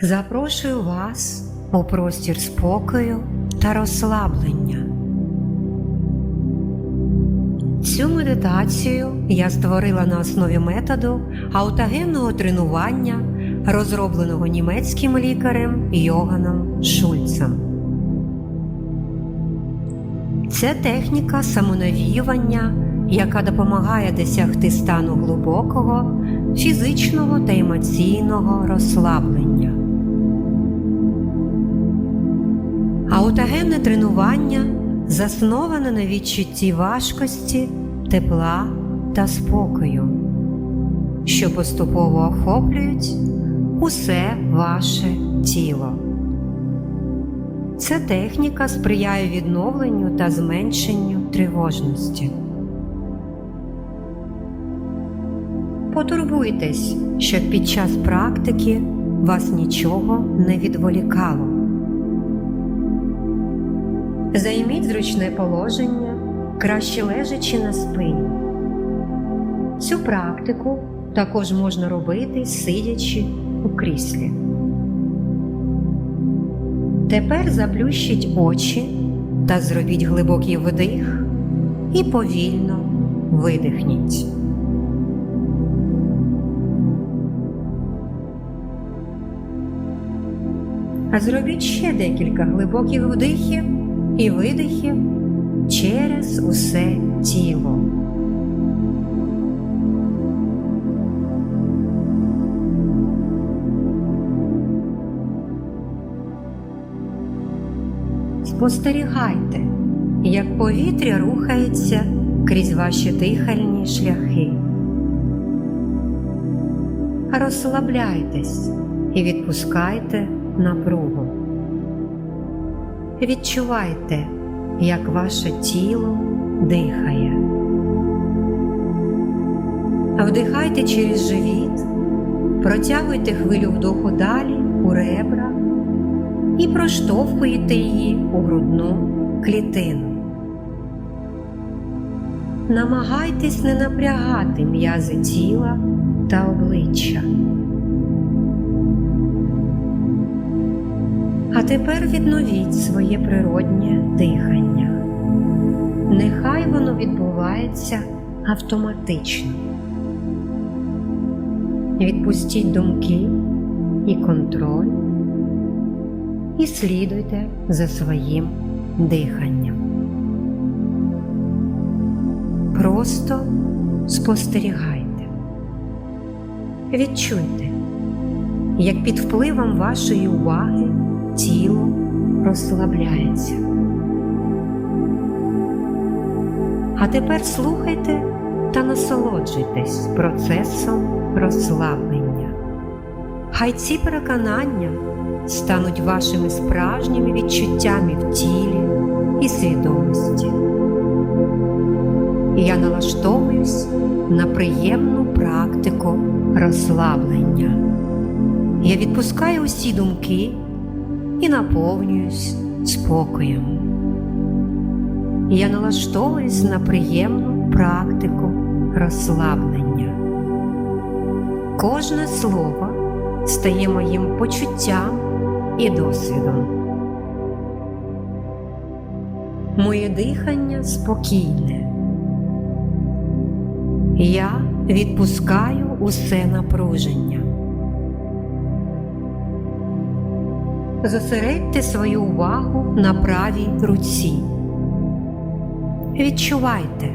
Запрошую вас у простір спокою та розслаблення. Цю медитацію я створила на основі методу аутогенного тренування, розробленого німецьким лікарем Йоганом Шульцем. Це техніка самонавіювання, яка допомагає досягти стану глибокого фізичного та емоційного розслаблення. Аутогенне тренування засноване на відчутті важкості, тепла та спокою, що поступово охоплюють усе ваше тіло. Ця техніка сприяє відновленню та зменшенню тривожності. Потурбуйтесь, щоб під час практики вас нічого не відволікало. Займіть зручне положення, краще лежачи на спині. Цю практику також можна робити сидячи у кріслі. Тепер заплющіть очі та зробіть глибокий вдих і повільно видихніть. А зробіть ще декілька глибоких вдихів і видихів через усе тіло. Спостерігайте, як повітря рухається крізь ваші дихальні шляхи. Розслабляйтесь і відпускайте напругу. Відчувайте, як ваше тіло дихає. Вдихайте через живіт, протягуйте хвилю вдоху далі у ребра і проштовхуєте її у грудну клітину. Намагайтесь не напрягати м'язи тіла та обличчя. А тепер відновіть своє природнє дихання. Нехай воно відбувається автоматично. Відпустіть думки і контроль і слідуйте за своїм диханням. Просто спостерігайте. Відчуйте, як під впливом вашої уваги тіло розслабляється. А тепер слухайте та насолоджуйтесь процесом розслаблення. Хай ці переконання стануть вашими справжніми відчуттями в тілі і свідомості. Я налаштовуюсь на приємну практику розслаблення. Я відпускаю усі думки і наповнююсь спокоєм. Я налаштовуюсь на приємну практику розслаблення. Кожне слово стає моїм почуттям і досвідом. Моє дихання спокійне. Я відпускаю усе напруження. Зосередьте свою увагу на правій руці. Відчувайте,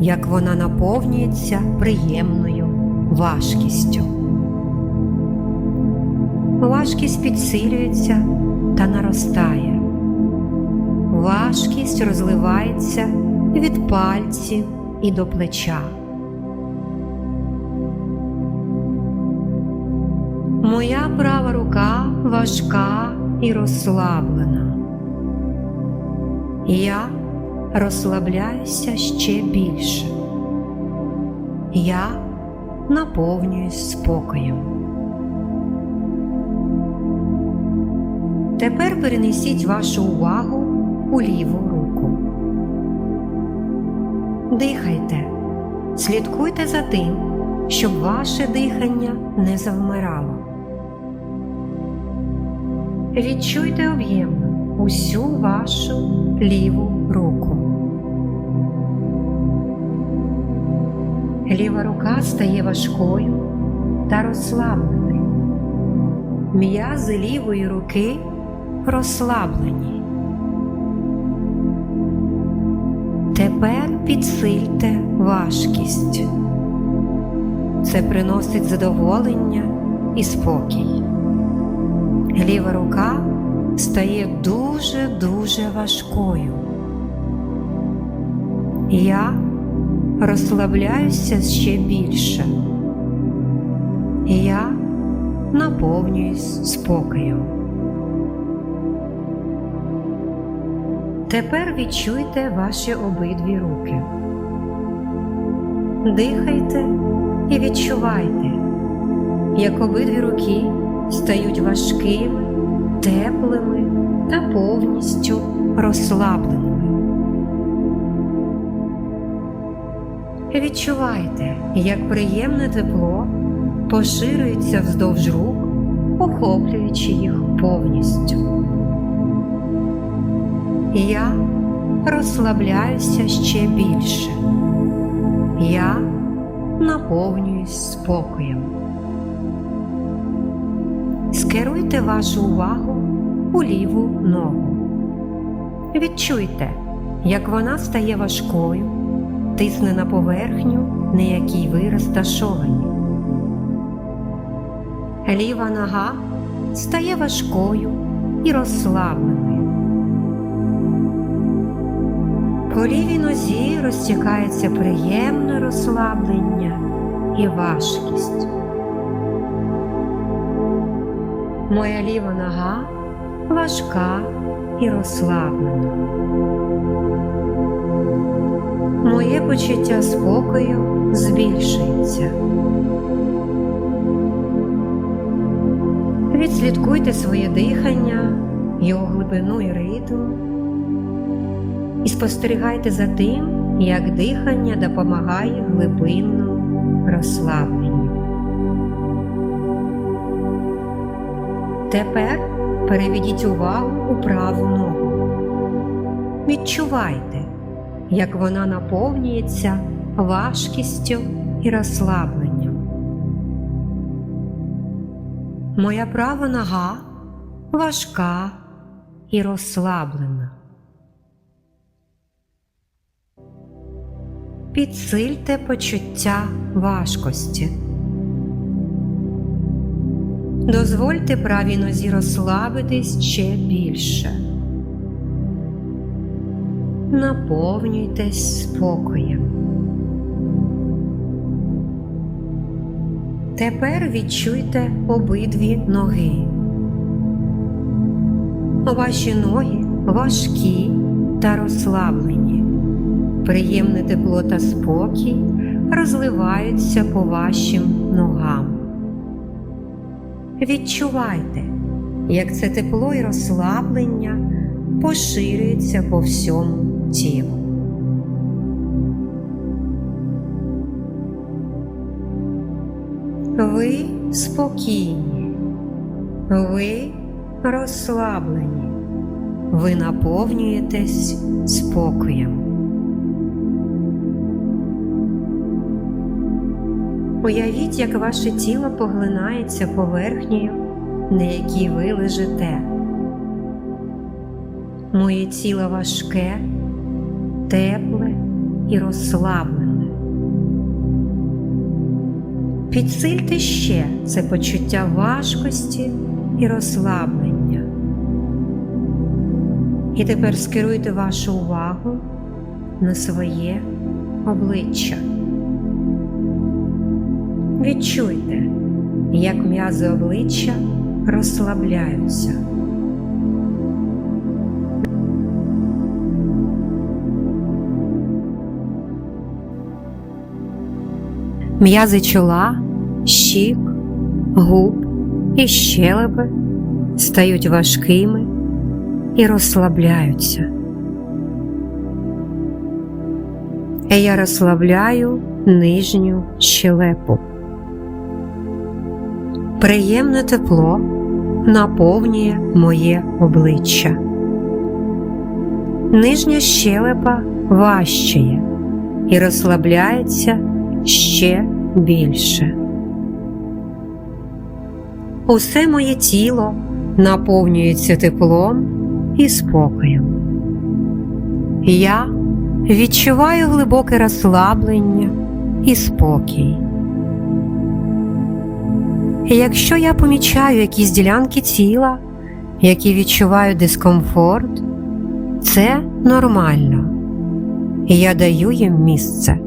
як вона наповнюється приємною важкістю. Важкість підсилюється та наростає. Важкість розливається від пальців і до плеча. Моя права рука важка і розслаблена. Я розслабляюся ще більше. Я наповнююсь спокоєм. Тепер перенесіть вашу увагу у ліву руку. Дихайте, слідкуйте за тим, щоб ваше дихання не завмирало. Відчуйте об'ємно усю вашу ліву руку. Ліва рука стає важкою та розслабленою. М'язи лівої руки розслаблені. Тепер підсильте важкість. Це приносить задоволення і спокій. Ліва рука стає дуже-дуже важкою. Я розслабляюся ще більше. Я наповнююсь спокоєм. Тепер відчуйте ваші обидві руки. Дихайте і відчувайте, як обидві руки стають важкими, теплими та повністю розслабленими. Відчувайте, як приємне тепло поширюється вздовж рук, охоплюючи їх повністю. Я розслабляюся ще більше. Я наповнююсь спокоєм. Скеруйте вашу увагу у ліву ногу. Відчуйте, як вона стає важкою, тисне на поверхню, на якій ви розташовані. Ліва нога стає важкою і розслабленою. По лівій нозі розтікається приємне розслаблення і важкість. Моя ліва нога важка і розслаблена. Моє почуття спокою збільшується. Відслідкуйте своє дихання, його глибину і ритм і спостерігайте за тим, як дихання допомагає глибинному розслабленню. Тепер переведіть увагу у праву ногу. Відчувайте, як вона наповнюється важкістю і розслабленням. Моя права нога важка і розслаблена. Підсильте почуття важкості. Дозвольте правій нозі розслабитись ще більше. Наповнюйтесь спокоєм. Тепер відчуйте обидві ноги. Ваші ноги важкі та розслаблені. Приємне тепло та спокій розливаються по вашим ногам. Відчувайте, як це тепло і розслаблення поширюється по всьому тілу. Ви спокійні, ви розслаблені, ви наповнюєтесь спокоєм. Уявіть, як ваше тіло поглинається поверхнею, на якій ви лежите. Моє тіло важке, тепле і розслаблене. Підсильте ще це почуття важкості і розслаблення. І тепер скеруйте вашу увагу на своє обличчя. Відчуйте, як м'язи обличчя розслабляються. М'язи чола, щік, губ і щелепи стають важкими і розслабляються. Я розслабляю нижню щелепу. Приємне тепло наповнює моє обличчя. Нижня щелепа важчає і розслабляється ще більше. Усе моє тіло наповнюється теплом і спокоєм. Я відчуваю глибоке розслаблення і спокій. Якщо я помічаю якісь ділянки тіла, які відчувають дискомфорт, це нормально. Я даю їм місце.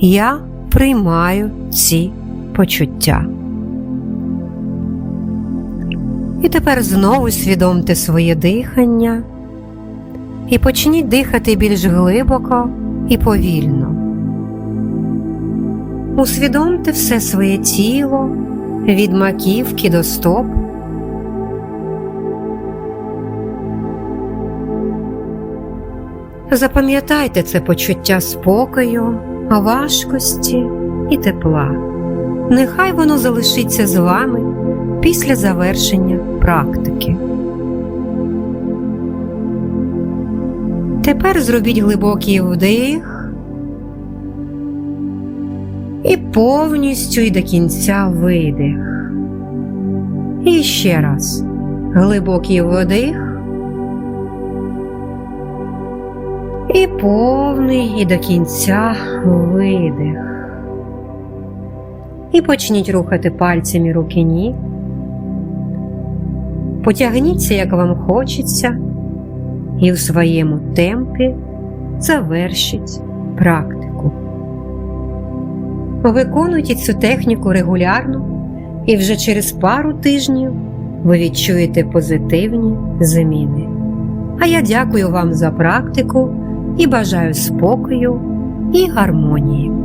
Я приймаю ці почуття. І тепер знову свідомте своє дихання і почніть дихати більш глибоко і повільно. Усвідомте все своє тіло від маківки до стоп. Запам'ятайте це почуття спокою, важкості і тепла. Нехай воно залишиться з вами після завершення практики. Тепер зробіть глибокий вдих і повністю і до кінця видих. І ще раз глибокий вдих і повний і до кінця видих. І почніть рухати пальцями руки ніг. Потягніться, як вам хочеться, і в своєму темпі завершіть практику. Виконуйте цю техніку регулярно, і вже через пару тижнів ви відчуєте позитивні зміни. А я дякую вам за практику і бажаю спокою і гармонії.